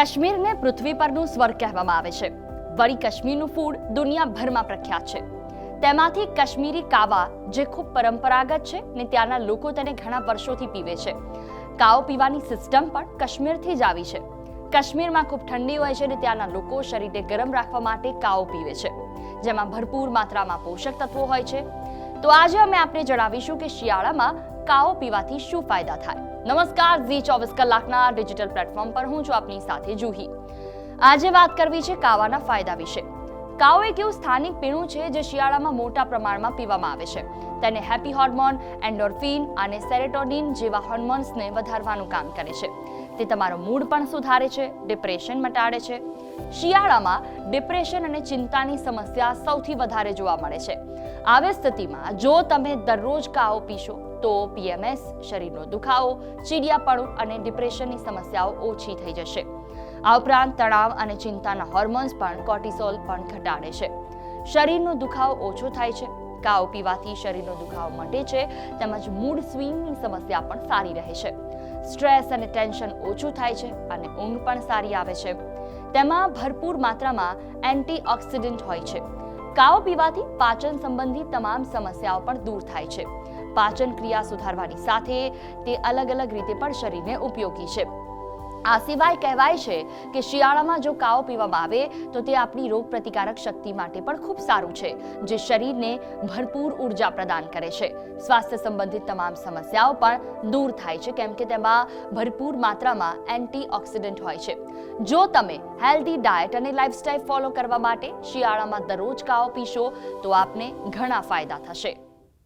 કાશ્મીરને પૃથ્વી પરનું સ્વર્ગ કહેવામાં આવે છે. વળી કાશ્મીરનું ફૂડ દુનિયાભરમાં પ્રખ્યાત છે. તેમાંથી કાશ્મીરી કાવા, જે ખૂબ પરંપરાગત છે ને ત્યાંના લોકો તેને ઘણા વર્ષોથી પીવે છે. કાવો પીવાની સિસ્ટમ પણ કાશ્મીરથી જ આવી છે. કાશ્મીરમાં ખૂબ ઠંડી હોય છે અને ત્યાંના લોકો શરીરને ગરમ રાખવા માટે કાવો પીવે છે. જેમાં ભરપૂર માત્રામાં પોષક તત્વો હોય છે. તો આજે અમે આપને જણાવીશું કે શિયાળામાં કાવો પીવાથી શું ફાયદા થાય? નમસ્કાર, ઝી ચોવીસ કલાકના ડિજિટલ પ્લેટફોર્મ પર હું છું આપની સાથે જુહી. આજે વાત કરવી છે કાવાના ફાયદા વિશે. કાવો એક એવું સ્થાનિક પીણું છે જે શિયાળામાં મોટા પ્રમાણમાં પીવામાં આવે છે. તેને હેપી હોર્મોન, એન્ડોર્ફિન અને સેરેટોનિન જેવા હોર્મોન્સને વધારવાનું કામ કરે છે. તે તમારો મૂડ પણ સુધારે છે, ડિપ્રેશન મટાડે છે. શિયાળામાં ડિપ્રેશન અને ચિંતાની સમસ્યા સૌથી વધારે જોવા મળે છે. આવી સ્થિતિમાં જો તમે દરરોજ કાઓ પીશો, તો પીએમએસ, શરીરનો દુખાવો, ચીડિયાપણું અને ડિપ્રેશનની સમસ્યાઓ ઓછી થઈ જશે. આ ઉપરાંત તણાવ અને ચિંતાના હોર્મોન્સ પણ કોર્ટિસોલ પણ ઘટાડે છે. શરીરનો દુખાવો ઓછો થાય છે. કાવ પીવાથી શરીરનો દુખાવો મટે છે. તેમજ મૂડ સ્વિંગની સમસ્યા પણ સારી રહે છે. સ્ટ્રેસ અને ટેન્શન ઓછું થાય છે અને ઊંઘ પણ સારી આવે છે. તેમાં ભરપૂર માત્રામાં એન્ટીઓક્સિડન્ટ હોય છે. કાવ પીવાથી પાચન સંબંધી તમામ સમસ્યાઓ પણ દૂર થાય છે. પાચન ક્રિયા સુધારવાની સાથે તે અલગ અલગ રીતે પણ શરીરને ઉપયોગી છે. આ સિવાય કહેવાય છે કે શિયાળામાં જો કાવો પીવામાં આવે, તો તે આપણી રોગ પ્રતિકારક શક્તિ માટે પણ ખૂબ સારું છે, જે શરીરને ભરપૂર ઊર્જા પ્રદાન કરે છે. સ્વાસ્થ્ય સંબંધિત તમામ સમસ્યાઓ પણ દૂર થાય છે, કેમ કે તેમાં ભરપૂર માત્રામાં એન્ટીઓક્સિડન્ટ હોય છે. જો તમે હેલ્ધી ડાયટ અને લાઇફસ્ટાઇલ ફોલો કરવા માટે શિયાળામાં દરરોજ કાવો પીશો, તો આપને ઘણા ફાયદા થશે.